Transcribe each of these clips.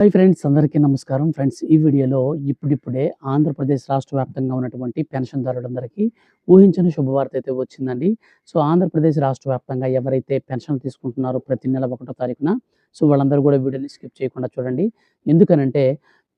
Hi friends అందరికీ నమస్కారం. Friends ఈ వీడియోలో ఇప్పుడిప్పుడే ఆంధ్రప్రదేశ్ రాష్ట్ర వ్యాప్తంగా ఉన్నటువంటి పెన్షన్దారులందరికీ ఊహించని శుభవార్త అయితే వచ్చిందండి. సో ఆంధ్రప్రదేశ్ రాష్ట్ర వ్యాప్తంగా ఎవరైతే పెన్షన్ తీసుకుంటున్నారో ప్రతి నెల ఒకటో తారీఖున సో వాళ్ళందరూ కూడా వీడియోని స్కిప్ చేయకుండా చూడండి. ఎందుకనంటే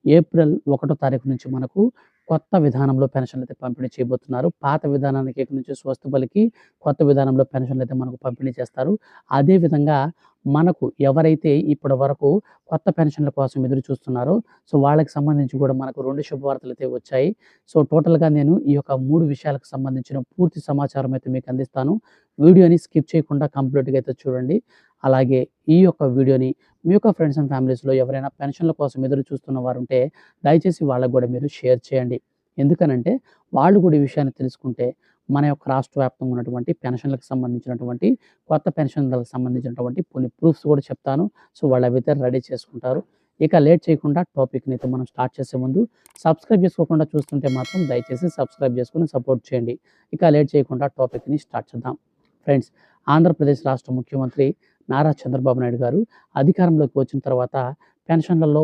ఏప్రిల్ ఒకటో తారీఖు నుంచి మనకు కొత్త విధానంలో పెన్షన్లు అయితే పంపిణీ చేయబోతున్నారు. పాత విధానానికి నుంచి స్వస్థ బలికి కొత్త విధానంలో పెన్షన్లు అయితే మనకు పంపిణీ చేస్తారు. అదేవిధంగా మనకు ఎవరైతే ఇప్పటి వరకు కొత్త పెన్షన్ల కోసం ఎదురు చూస్తున్నారో సో వాళ్ళకి సంబంధించి కూడా మనకు రెండు శుభవార్తలు అయితే వచ్చాయి. సో టోటల్గా నేను ఈ యొక్క మూడు విషయాలకు సంబంధించిన పూర్తి సమాచారం అయితే మీకు అందిస్తాను. వీడియోని స్కిప్ చేయకుండా కంప్లీట్గా అయితే చూడండి. అలాగే ఈ యొక్క వీడియోని మీ యొక్క ఫ్రెండ్స్ అండ్ ఫ్యామిలీస్లో ఎవరైనా పెన్షన్ల కోసం ఎదురు చూస్తున్న వారు ఉంటే దయచేసి వాళ్ళకు కూడా మీరు షేర్ చేయండి. ఎందుకనంటే వాళ్ళు కూడా ఈ విషయాన్ని తెలుసుకుంటే మన యొక్క రాష్ట్ర వ్యాప్తంగా ఉన్నటువంటి పెన్షన్లకు సంబంధించినటువంటి కొత్త పెన్షన్లకు సంబంధించినటువంటి కొన్ని ప్రూఫ్స్ కూడా చెప్తాను. సో వాళ్ళు అవైతే రెడీ చేసుకుంటారు. ఇక లేట్ చేయకుండా టాపిక్ని అయితే మనం స్టార్ట్ చేసే ముందు సబ్స్క్రైబ్ చేసుకోకుండా చూస్తుంటే మాత్రం దయచేసి సబ్స్క్రైబ్ చేసుకుని సపోర్ట్ చేయండి. ఇక లేట్ చేయకుండా టాపిక్ని స్టార్ట్ చేద్దాం. ఫ్రెండ్స్ ఆంధ్రప్రదేశ్ రాష్ట్ర ముఖ్యమంత్రి నారా చంద్రబాబు నాయుడు గారు అధికారంలోకి వచ్చిన తర్వాత పెన్షన్లలో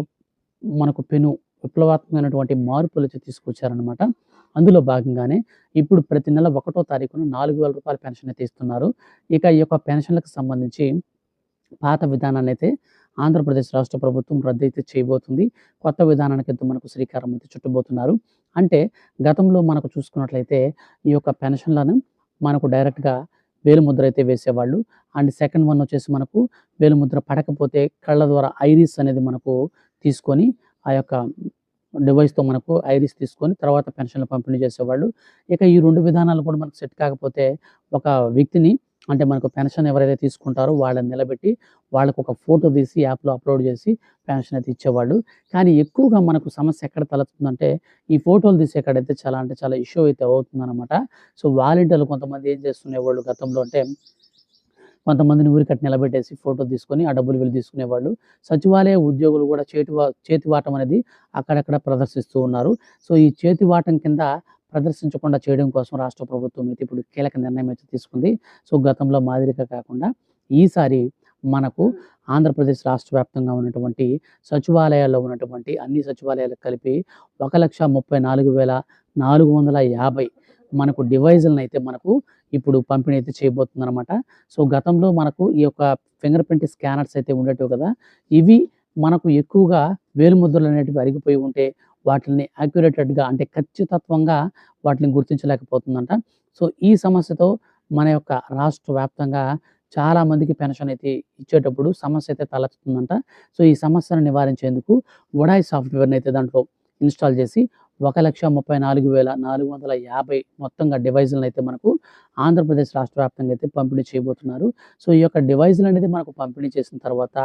మనకు పెను విప్లవాత్మకమైనటువంటి మార్పులు అయితే తీసుకొచ్చారనమాట అందులో భాగంగానే ఇప్పుడు ప్రతి నెల ఒకటో తారీఖున నాలుగు వేల రూపాయల పెన్షన్ అయితే ఇస్తున్నారు. ఇక ఈ యొక్క పెన్షన్లకు సంబంధించి పాత విధానాన్ని అయితే ఆంధ్రప్రదేశ్ రాష్ట్ర ప్రభుత్వం రద్దు అయితే చేయబోతుంది. కొత్త విధానానికి అయితే మనకు శ్రీకారం అయితే చుట్టబోతున్నారు. అంటే గతంలో మనకు చూసుకున్నట్లయితే ఈ యొక్క పెన్షన్లను మనకు డైరెక్ట్గా వేలుముద్ర అయితే వేసేవాళ్ళు. అండ్ సెకండ్ వన్ వచ్చేసి మనకు వేలుముద్ర పడకపోతే కళ్ళ ద్వారా ఐరిస్ అనేది మనకు తీసుకొని ఆ యొక్క డివైస్తో మనకు ఐరిస్ తీసుకొని తర్వాత పెన్షన్లు పంపిణీ చేసేవాళ్ళు. ఇక ఈ రెండు విధానాలు కూడా మనకు సెట్ కాకపోతే ఒక వ్యక్తిని అంటే మనకు పెన్షన్ ఎవరైతే తీసుకుంటారో వాళ్ళని నిలబెట్టి వాళ్ళకు ఒక ఫోటో తీసి యాప్లో అప్లోడ్ చేసి పెన్షన్ అయితే ఇచ్చేవాళ్ళు. కానీ ఎక్కువగా మనకు సమస్య ఎక్కడ తలెత్తుందంటే ఈ ఫోటోలు తీసి ఎక్కడైతే చాలా అంటే చాలా ఇష్యూ అయితే అవుతుందన్నమాట. సో వాలంటీర్లు కొంతమంది ఏం చేస్తునేవాళ్ళు గతంలో అంటే కొంతమందిని ఊరికట్టి నిలబెట్టేసి ఫోటో తీసుకొని ఆ డబ్బులు వీళ్ళు తీసుకునేవాళ్ళు. సచివాలయ ఉద్యోగులు కూడా చేతి చేతివాటం అనేది అక్కడక్కడ ప్రదర్శిస్తూ ఉన్నారు. సో ఈ చేతివాటం కింద ప్రదర్శించకుండా చేయడం కోసం రాష్ట్ర ప్రభుత్వం అయితే ఇప్పుడు కీలక నిర్ణయం అయితే తీసుకుంది. సో గతంలో మాదిరిగా కాకుండా ఈసారి మనకు ఆంధ్రప్రదేశ్ రాష్ట్ర వ్యాప్తంగా ఉన్నటువంటి సచివాలయాల్లో ఉన్నటువంటి అన్ని సచివాలయాలకు కలిపి ఒక లక్ష ముప్పై నాలుగు వేల నాలుగు వందల యాభై మనకు డివైజులను అయితే మనకు ఇప్పుడు పంపిణీ అయితే చేయబోతుందన్నమాట. సో గతంలో మనకు ఈ యొక్క ఫింగర్ ప్రింట్ స్కానర్స్ అయితే ఉండేటివి కదా ఇవి మనకు ఎక్కువగా వేలుముద్రలు అనేటివి అరిగిపోయి ఉంటే వాటిని యాక్యురేటెడ్గా అంటే ఖచ్చితత్వంగా వాటిని గుర్తించలేకపోతుందంట. సో ఈ సమస్యతో మన యొక్క రాష్ట్ర వ్యాప్తంగా చాలా మందికి పెన్షన్ అయితే ఇచ్చేటప్పుడు సమస్య అయితే తలెత్తుతుందంట. సో ఈ సమస్యను నివారించేందుకు వడాయ్ సాఫ్ట్వేర్ని అయితే దాంట్లో ఇన్స్టాల్ చేసి ఒక లక్ష ముప్పై నాలుగు వేల నాలుగు వందల యాభై మొత్తంగా డివైజులను అయితే మనకు ఆంధ్రప్రదేశ్ రాష్ట్ర వ్యాప్తంగా అయితే పంపిణీ చేయబోతున్నారు. సో ఈ యొక్క డివైజులు అనేది మనకు పంపిణీ చేసిన తర్వాత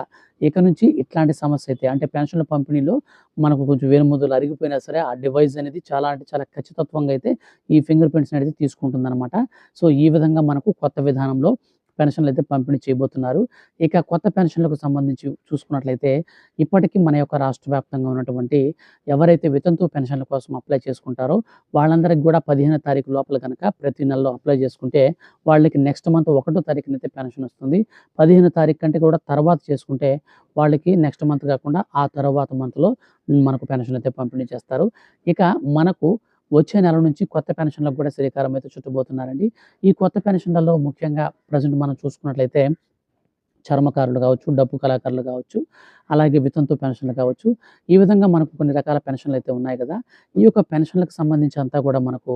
ఇక నుంచి ఇట్లాంటి సమస్య అయితే అంటే పెన్షన్ల పంపిణీలో మనకు కొంచెం వేరుముద్రలు అరిగిపోయినా సరే ఆ డివైజ్ అనేది చాలా అంటే చాలా ఖచ్చితత్వంగా అయితే ఈ ఫింగర్ ప్రింట్స్ అనేది తీసుకుంటుంది సో ఈ విధంగా మనకు కొత్త విధానంలో పెన్షన్లు అయితే పంపిణీ చేయబోతున్నారు. ఇక కొత్త పెన్షన్లకు సంబంధించి చూసుకున్నట్లయితే ఇప్పటికీ మన యొక్క రాష్ట్ర వ్యాప్తంగా ఉన్నటువంటి ఎవరైతే వితంతు పెన్షన్ల కోసం అప్లై చేసుకుంటారో వాళ్ళందరికీ కూడా పదిహేను తారీఖు లోపల కనుక ప్రతి నెలలో అప్లై చేసుకుంటే వాళ్ళకి నెక్స్ట్ మంత్ ఒకటో తారీఖున అయితే పెన్షన్ వస్తుంది. పదిహేను తారీఖు కంటే కూడా తర్వాత చేసుకుంటే వాళ్ళకి నెక్స్ట్ మంత్ కాకుండా ఆ తర్వాత మంత్లో మనకు పెన్షన్ అయితే పంపిణీ చేస్తారు. ఇక మనకు వచ్చే నెల నుంచి కొత్త పెన్షన్లకు కూడా శ్రీకారం అయితే చుట్టబోతున్నారండి. ఈ కొత్త పెన్షన్లలో ముఖ్యంగా ప్రజెంట్ మనం చూసుకున్నట్లయితే చర్మకారులు కావచ్చు డబ్బు కళాకారులు కావచ్చు అలాగే వితంతు పెన్షన్లు కావచ్చు. ఈ విధంగా మనకు కొన్ని రకాల పెన్షన్లు అయితే ఉన్నాయి కదా. ఈ యొక్క పెన్షన్లకు సంబంధించి అంతా కూడా మనకు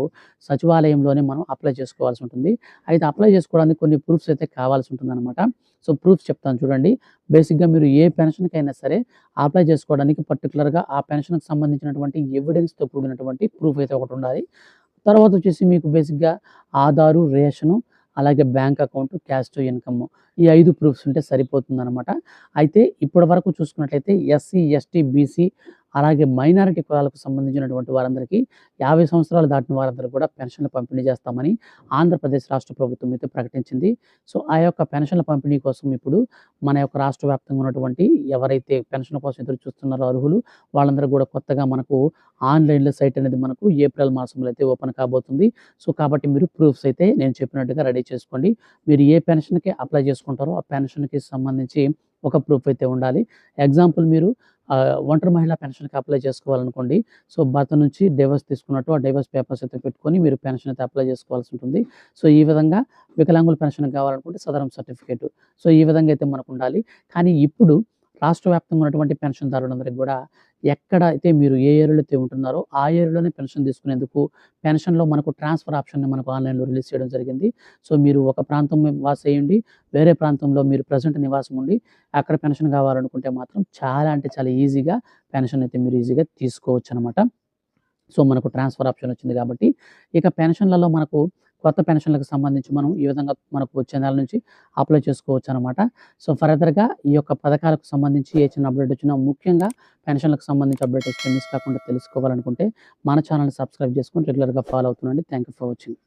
సచివాలయంలోనే మనం అప్లై చేసుకోవాల్సి ఉంటుంది. అయితే అప్లై చేసుకోవడానికి కొన్ని ప్రూఫ్స్ అయితే కావాల్సి ఉంటుంది అనమాట సో ప్రూఫ్స్ చెప్తాను చూడండి. బేసిక్గా మీరు ఏ పెన్షన్కైనా సరే అప్లై చేసుకోవడానికి పర్టికులర్గా ఆ పెన్షన్కి సంబంధించినటువంటి ఎవిడెన్స్తో కూడినటువంటి ప్రూఫ్ అయితే ఒకటి ఉండాలి. తర్వాత వచ్చేసి మీకు బేసిక్గా ఆధారు రేషను అలాగే bank account caste to income ఈ ఐదు ప్రూఫ్స్ ఉంటే సరిపోతుందనమాట అయితే ఇప్పటి వరకు చూసుకున్నట్లయితే ఎస్సీ ఎస్టీ బీసీ అలాగే మైనారిటీ కులాలకు సంబంధించినటువంటి వారందరికీ యాభై సంవత్సరాలు దాటిన వారందరూ కూడా పెన్షన్లు పంపిణీ చేస్తామని ఆంధ్రప్రదేశ్ రాష్ట్ర ప్రభుత్వం అయితే ప్రకటించింది. సో ఆ యొక్క పెన్షన్ల పంపిణీ కోసం ఇప్పుడు మన యొక్క రాష్ట్ర వ్యాప్తంగా ఉన్నటువంటి ఎవరైతే పెన్షన్ కోసం ఎదురు చూస్తున్నారో అర్హులు వాళ్ళందరూ కూడా కొత్తగా మనకు ఆన్లైన్లో సైట్ అనేది మనకు ఏప్రిల్ మాసంలో అయితే ఓపెన్ కాబోతుంది. సో కాబట్టి మీరు ప్రూఫ్స్ అయితే నేను చెప్పినట్టుగా రెడీ చేసుకోండి. మీరు ఏ పెన్షన్కి అప్లై చేసుకుంటారో ఆ పెన్షన్కి సంబంధించి ఒక ప్రూఫ్ అయితే ఉండాలి. ఎగ్జాంపుల్ మీరు ఒంటరి మహిళా పెన్షన్‌కి అప్లై చేసుకోవాలనుకోండి. సో, భర్త నుంచి డైవర్స్ తీసుకున్నట్టు ఆ డైవర్స్ పేపర్స్ అయితే పెట్టుకొని మీరు పెన్షన్ అయితే అప్లై చేసుకోవాల్సి ఉంటుంది. సో, ఈ విధంగా వికలాంగుల పెన్షన్ కావాలనుకుంటే సదరం సర్టిఫికేట్. సో, ఈ విధంగా అయితే మనకు ఉండాలి కానీ ఇప్పుడు రాష్ట్ర వ్యాప్తంగా ఉన్నటువంటి పెన్షన్‌దారులందరికి కూడా ఎక్కడ అయితే మీరు ఏ ఏరియాలో అయితే ఉంటున్నారో ఆ ఏరియాలోనే పెన్షన్ తీసుకునేందుకు పెన్షన్‌లో మనకు ట్రాన్స్‌ఫర్ ఆప్షన్‌ని మనకు ఆన్‌లైన్‌లో రిలీజ్ చేయడం జరిగింది. సో, మీరు ఒక ప్రాంతం నివాసయ్యుండి వేరే ప్రాంతంలో మీరు ప్రజెంట్ నివాసం ఉండి అక్కడ పెన్షన్ కావాలనుకుంటే మాత్రం చాలా అంటే చాలా ఈజీగా పెన్షన్ అయితే మీరు ఈజీగా తీసుకోవచ్చు అనమాట సో, మనకు ట్రాన్స్‌ఫర్ ఆప్షన్ వచ్చింది కాబట్టి ఇక పెన్షన్‌లలో మనకు కొత్త పెన్షన్‌లకు సంబంధించి మనం ఈ విధంగా మనకు వచ్చే నెల నుంచి అప్లై చేసుకోవచ్చు అనమాట సో, ఫర్దర్‌గా ఈ యొక్క పథకాలకు సంబంధించి ఏ చిన్న అప్డేట్ వచ్చినా ముఖ్యంగా పెన్షన్‌లకు సంబంధించి అప్డేట్ వస్తే మిస్ కాకుండా తెలుసుకోవాలనుకుంటే మన ఛానెల్‌ని సబ్స్క్రైబ్ చేసుకొని రెగ్యులర్‌గా follow అవుతుండండి. Thank you for watching.